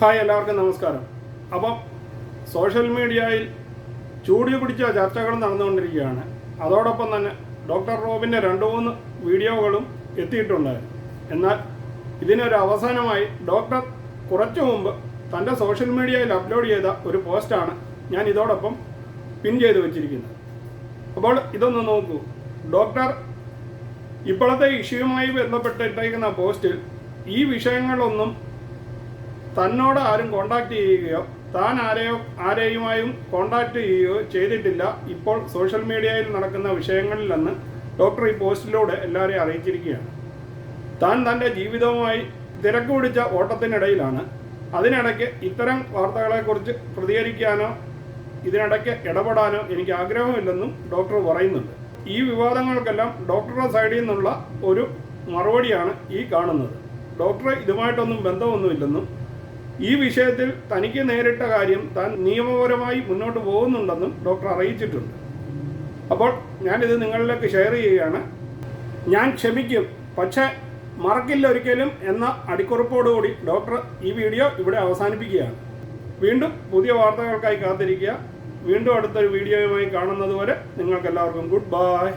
Hi എല്ലാവർക്കും നമസ്കാരം. അപ്പം സോഷ്യൽ മീഡിയയിൽ ചൂടി പിടിച്ച ചർച്ചകൾ നടന്നുകൊണ്ടിരിക്കുകയാണ്. അതോടൊപ്പം തന്നെ ഡോക്ടർ റോബിന്റെ രണ്ട് മൂന്ന് വീഡിയോകളും എത്തിയിട്ടുണ്ട് എന്നാൽ ഇതിനൊരു അവസാനമായി ഡോക്ടർ കുറച്ചു മുമ്പ് തന്റെ സോഷ്യൽ മീഡിയയിൽ അപ്ലോഡ് ചെയ്ത ഒരു പോസ്റ്റാണ് ഞാൻ ഇതോടൊപ്പം പിൻ ചെയ്ത് വെച്ചിരിക്കുന്നത്. അപ്പോൾ ഇതൊന്ന് നോക്കൂ. ഡോക്ടർ ഇപ്പോഴത്തെ ഇഷ്യൂവുമായി ബന്ധപ്പെട്ടിട്ടേക്കുന്ന പോസ്റ്റിൽ ഈ വിഷയങ്ങളൊന്നും തന്നോട് ആരും കോണ്ടാക്ട് ചെയ്യുകയോ താൻ ആരെയോ ആരെയുമായും കോണ്ടാക്ട് ചെയ്യുകയോ ചെയ്തിട്ടില്ല. ഇപ്പോൾ സോഷ്യൽ മീഡിയയിൽ നടക്കുന്ന വിഷയങ്ങളിലെന്ന് ഡോക്ടർ ഈ പോസ്റ്റിലൂടെ എല്ലാവരെയും അറിയിച്ചിരിക്കുകയാണ്. താൻ തന്റെ ജീവിതവുമായി തിരക്ക് പിടിച്ച ഓട്ടത്തിനിടയിലാണ്. അതിനിടയ്ക്ക് ഇത്തരം വാർത്തകളെക്കുറിച്ച് പ്രതികരിക്കാനോ ഇതിനിടയ്ക്ക് ഇടപെടാനോ എനിക്ക് ആഗ്രഹമില്ലെന്നും ഡോക്ടർ പറയുന്നുണ്ട്. ഈ വിവാദങ്ങൾക്കെല്ലാം ഡോക്ടറുടെ സൈഡിൽ നിന്നുള്ള ഒരു മറുപടിയാണ് ഈ കാണുന്നത്. ഡോക്ടറെ ഇതുമായിട്ടൊന്നും ബന്ധമൊന്നുമില്ലെന്നും ഈ വിഷയത്തിൽ തനിക്ക് നേരിട്ട കാര്യം താൻ നിയമപരമായി മുന്നോട്ട് പോകുന്നുണ്ടെന്നും ഡോക്ടർ അറിയിച്ചിട്ടുണ്ട്. അപ്പോൾ ഞാനിത് നിങ്ങളിലേക്ക് ഷെയർ ചെയ്യുകയാണ്. ഞാൻ ക്ഷമിക്കും പക്ഷേ മറക്കില്ല ഒരിക്കലും എന്ന അടിക്കുറിപ്പോടുകൂടി ഡോക്ടർ ഈ വീഡിയോ ഇവിടെ അവസാനിപ്പിക്കുകയാണ്. വീണ്ടും പുതിയ വാർത്തകൾക്കായി കാത്തിരിക്കുക. വീണ്ടും അടുത്തൊരു വീഡിയോയുമായി കാണുന്നതുവരെ നിങ്ങൾക്കെല്ലാവർക്കും ഗുഡ് ബൈ.